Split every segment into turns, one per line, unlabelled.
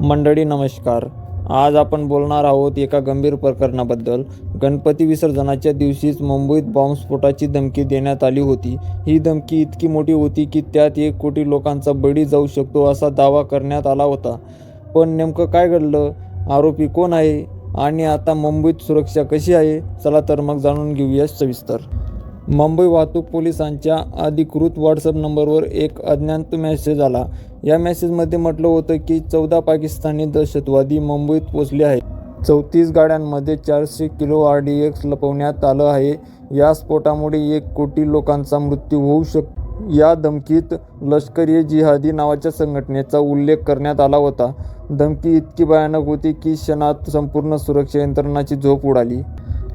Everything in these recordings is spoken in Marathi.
मंडळी नमस्कार. आज आपण बोलणार आहोत एका गंभीर प्रकरणाबद्दल. गणपती विसर्जनाच्या दिवशीच मुंबईत बॉम्बस्फोटाची धमकी देण्यात आली होती. ही धमकी इतकी मोठी होती की त्यात एक कोटी लोकांचा बळी जाऊ शकतो असा दावा करण्यात आला होता. पण नेमकं काय घडलं? आरोपी कोण आहे? आणि आता मुंबईत सुरक्षा कशी आहे? चला तर मग जाणून घेऊया सविस्तर. मुंबई वाहतूक पोलिसांच्या अधिकृत व्हॉट्सअप नंबरवर एक अज्ञात मेसेज आला. या मेसेजमध्ये म्हटलं होतं की चौदा पाकिस्तानी दहशतवादी मुंबईत पोचले आहेत. चौतीस गाड्यांमध्ये चारशे किलो आर डी एक्स लपवण्यात आलं आहे. या स्फोटामुळे एक कोटी लोकांचा मृत्यू होऊ शकतो या धमकीत लष्कर ए जिहादी नावाच्या संघटनेचा उल्लेख करण्यात आला होता. धमकी इतकी भयानक होती की क्षणात संपूर्ण सुरक्षा यंत्रणाची झोप उडाली.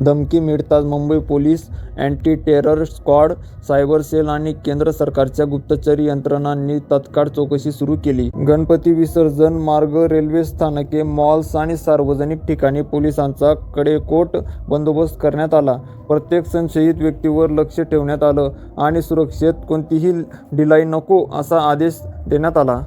धमकी मिळताच Mumbai police anti terror squad cyber cell आणि केंद्र सरकारच्या गुप्तचर यंत्रणांनी तत्काळ चौकशी सुरू केली. गणपती विसर्जन मार्ग रेल्वे स्थानके मॉल्स आणि सार्वजनिक ठिकाणी पोलिसांचा कडेकोट बंदोबस्त करण्यात आला. प्रत्येक संशयित व्यक्तीवर लक्ष ठेवण्यात आलं आणि सुरक्षेत कोणतीही ढिलाई नको असा आदेश देण्यात आला.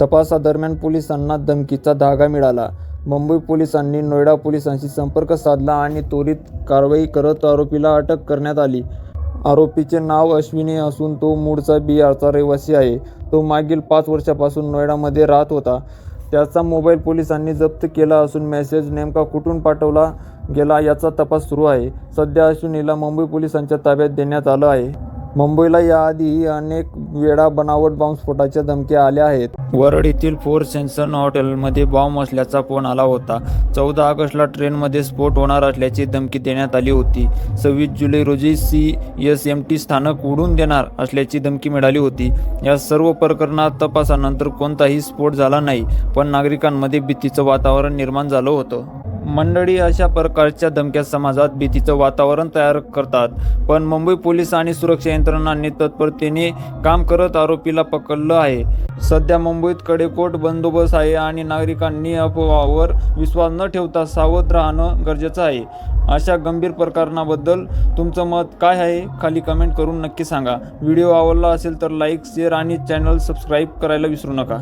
तपासादरम्यान पोलिसांना धमकीचा धागा मिळाला. मुंबई पोलिसांनी नोएडा पोलिसांशी संपर्क साधला आणि त्वरित कारवाई करत आरोपीला अटक करण्यात आली. आरोपीचे नाव अश्विनी असून तो मूळचा बिहारचा रहिवासी आहे. तो मागील पाच वर्षापासून नोएडामध्ये राहत होता. त्याचा मोबाईल पोलिसांनी जप्त केला असून मेसेज नेमका कुठून पाठवला गेला याचा तपास सुरू आहे. सध्या अश्विनीला मुंबई पोलिसांच्या ताब्यात देण्यात आलं आहे. मुंबईला याआधीही अनेक वेळा बनावट बॉम्बस्फोटाच्या धमक्या आल्या आहेत. वरड येथील फोर सेन्सन हॉटेलमध्ये बॉम्ब असल्याचा फोन आला होता. चौदा ऑगस्टला ट्रेनमध्ये स्फोट होणार असल्याची धमकी देण्यात आली होती. सव्वीस जुलै रोजी सी एस एम टी स्थानक उडून देणार असल्याची धमकी मिळाली होती. या सर्व प्रकरणात तपासानंतर कोणताही स्फोट झाला नाही पण नागरिकांमध्ये भीतीचं वातावरण निर्माण झालं होतं. मंडळी अशा प्रकारच्या धमक्या समाजात भीतीचं वातावरण तयार करतात. पण मुंबई पोलीस आणि सुरक्षा यंत्रणांनी तत्परतेने काम करत आरोपीला पकडलं आहे. सध्या मुंबईत कडेकोट बंदोबस्त आहे आणि नागरिकांनी अफवावर विश्वास न ठेवता सावध राहणं गरजेचं आहे. अशा गंभीर प्रकरणाबद्दल तुमचं मत काय आहे खाली कमेंट करून नक्की सांगा. व्हिडिओ आवडला असेल तर लाईक शेअर आणि चॅनल सबस्क्राईब करायला विसरू नका.